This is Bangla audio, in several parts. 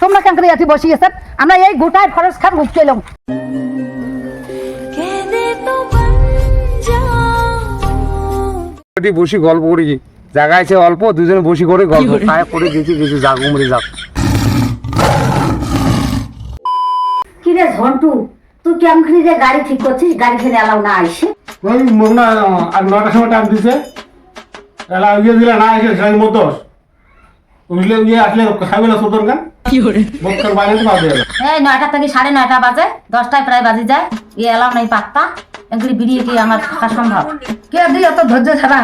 তোমরা কেন আতি বসে গেছেন আমরা এই গোটায় ফরজ খান ঘুরতে এলাম। বসি গল্প করি জায়গায় আছে অল্প দুজনে বসি করে গল্প। খায় করে গেছি গেছি যা ঘুমরে যাক। কিরে ঝন্টু তুই কেমন যে গাড়ি ঠিক করছিস? গাড়ি খেলে এলাও না আইসে? ওই মোগনা আর নটার সময় টাইম দিছে। এলাও গিয়ে দিলে না আইসে সেই মতো বুঝলে আসলে খাইবে না সতর গান বক্কার বাইরে তো পাবে এই নয়টা থেকে সাড়ে নয়টা বাজে দশটায় প্রায় বাজে যায়। এ এলাও নাই পাত্তা এগুলি বেরিয়ে কি আমার থাকা সম্ভব। কে দিই ধৈর্য ছাড়া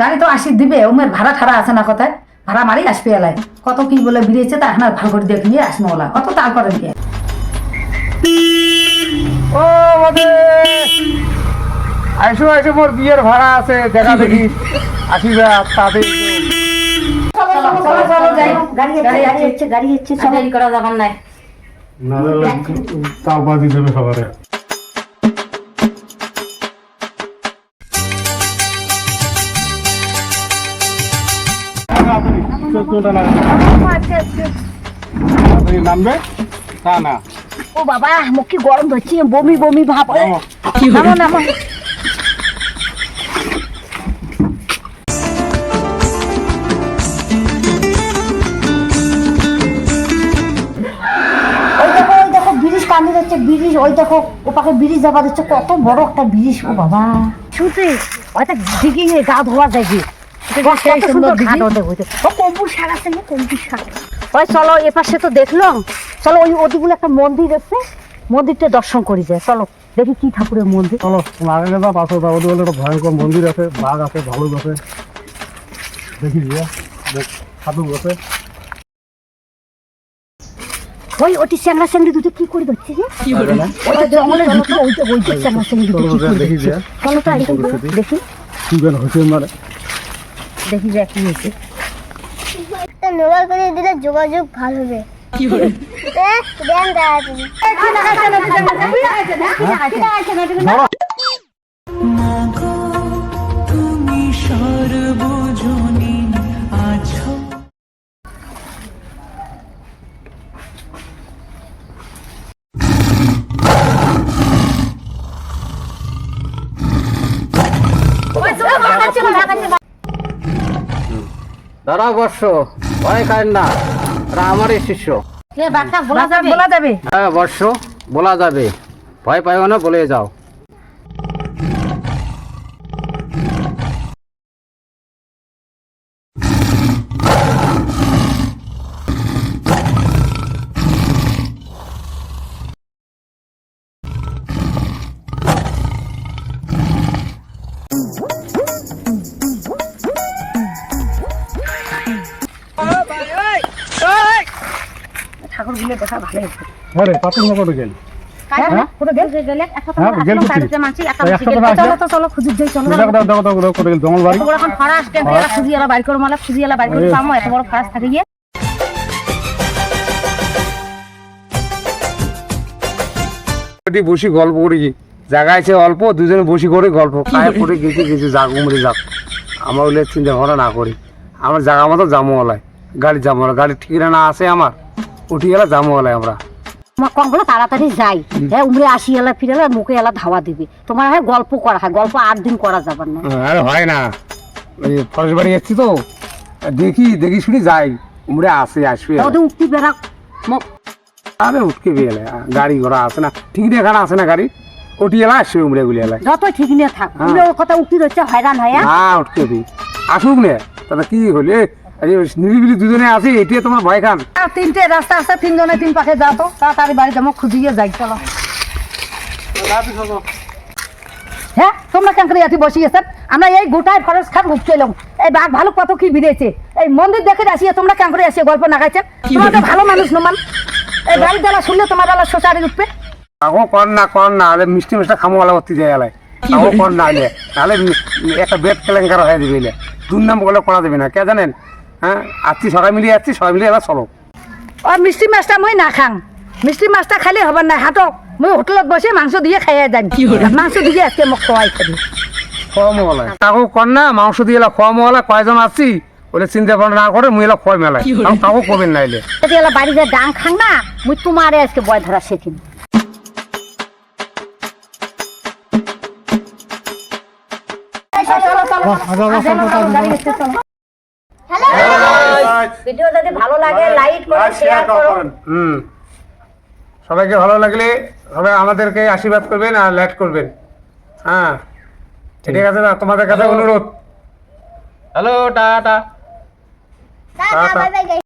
গাড়ি তো আসি দিবে ভাড়া ঠাড়া আছে না কোথায়? ভাড়া মারি আসবে এলাই কত কি বলে বেরিয়েছে তা এখন ভালো করে দেখে নিয়ে আসব ওলা। অত তার করেন কে? ও বাদে আইসো আইসো মোর বিয়ের ভাড়া আছে দেখা দেখি। আসি যা তাতে। চলো চলো চলো যাই গাড়ি গাড়ি গাড়ি হচ্ছে গাড়ি হচ্ছে আর দেরি করা যাবার নাই না তাও বাদি দেবে সবারে নামবে না। না ও বাবা মুখ কি গরম ধরছে বমি বমি ভাব। নামো নামো ব্রিজ ওই দেখো ও পাখে ব্রিজ যাবা যাচ্ছে কত বড় একটা ব্রিজ ও বাবা। শুনতে ওইটা দিকে গা ধোয়া যায় কম্পুর সার আছে না কম্পুর সার ওই চলো এপাশে তো দেখলাম। চলো ওই ওদিকগুলো একটা মন্দির আছে। মন্দিরটা দর্শন করি যায়। চলো দেখি কি ঠাকুরের মন্দির। চলো আগে যাবা পাশে যাব বলে একটা ভয়ঙ্কর মন্দির আছে বাঘ আছে ভালুক আছে। দেখি সাধু আছে। ওই ওটি চ্যাংরা চ্যাংরি দুটো কি করে ধরছে যে ওইটা জঙ্গলের ভিতরে ওইটা ওইটা চ্যাংরি দুটো কি করে দেখি চলো তো দেখি কি মানে দেখি যে কি হয়েছে নোবেল করে দিলে যোগাযোগ ভালো হবে এ, জ্ঞান দেওয়া যাবে। দাঁড়া বর্ষ ভয় খায় না। এরা আমারই শিষ্য। এ বলা যাবে? বলা যাবে? হ্যাঁ বর্ষ বলা যাবে। ভয় পাইও না বলে যাও। করে পামো এত বড় ফরাস থাকে। বসি গল্প করি জায়গা আছে অল্প দুজনে বসি করে গল্প। খায় করে গেছি কিছু যাক উমরে যাক। আমার ওগুলো চিন্তা ভাবনা না করি। আমার জায়গা মতো জামোয়ালায় গাড়ি জামোয়ালা গাড়ি ঠিকানা না আছে আমার? উঠি গেলে জামোয়ালায় আমরা। তোমার কম বলে তাড়াতাড়ি যাই। হ্যাঁ উমরে আসি এলা ফিরে এলা মুখে এলা ধাওয়া দিবি। তোমার হ্যাঁ গল্প করা হয় গল্প আট দিন করা যাবার না? আরে হয় না। ওই ফরেস্ট বাড়ি এসছি তো দেখি দেখি শুনি যাই। উমরে আসে আসবে ওদের উঠতি বেড়া আরে উঠকে বেলে গাড়ি ঘোড়া আছে না ঠিক এখানে আছে না গাড়ি? উঠি এলা আসবে উমরে গুলি এলায় যতই ঠিক নিয়ে থাক। উমরে ওর কথা উঠতি রয়েছে হয়রান হয়। না উঠকে আসুক নে তাহলে কি হলে? নিরিবিলি দুজনে আছে এটিয়ে তোমার ভয় খান। তিনটে রাস্তা আছে তিনজনে তিন পাশে যাও তো। তাড়াতাড়ি বাড়ি যাব খুঁজিয়ে যাই চলো। হ্যাঁ তোমরা কেন করে এটি বসে আমরা এই গোটায় খান ঘুরতে এলাম এই বাঘ ভালো কত কি বিড়েছে এই মন্দির দেখে আসিয়ে তোমরা কেন করে এসে গল্প নাগাইছেন তোমরা তো ভালো মানুষ নমান। এই শুনলে তোমার সোসারি উঠবে আগো কর না কর না আলে মিষ্টি মিষ্টি খামোয়ালা ভর্তি যায় আগো কর না আলে একটা বেড কেলেঙ্কার হয়ে এলে। দুর্নাম বলে করা যাবে না কে জানেন? হ্যাঁ? আসছি সবাই মিলিয়ে আসছি সবাই মিলিয়ে এবার চলো। ও মিষ্টি মাছটা মই না খাং মিষ্টি মাছটা খালি হবার নাই হাতক মই হোটেলত বসে মাংস দিয়ে খাইয়ে যাম। মাংস দিয়ে আজকে মোক খোয়াই খাবি মহলা কর না মাংস দিয়ে এলা খোয়া মহলা কয়জন আসছি ওলে চিন্তা ভাবনা না করে মুই এলা খয় মেলায় কাউকে কবেন না এলে এলা বাড়িতে ডাং খাং না মুই তোমারে আজকে বয় ধরা শেখিন ভিডিও যদি ভালো লাগে লাইক করো শেয়ার করুন। হুম। সবাইকে ভালো লাগলে সবাই আমাদেরকে আশীর্বাদ করবেন আর লাইক করবেন। হ্যাঁ। ঠিক আছে না? তোমাদের কাছে অনুরোধ। Hello tata. Tata bye bye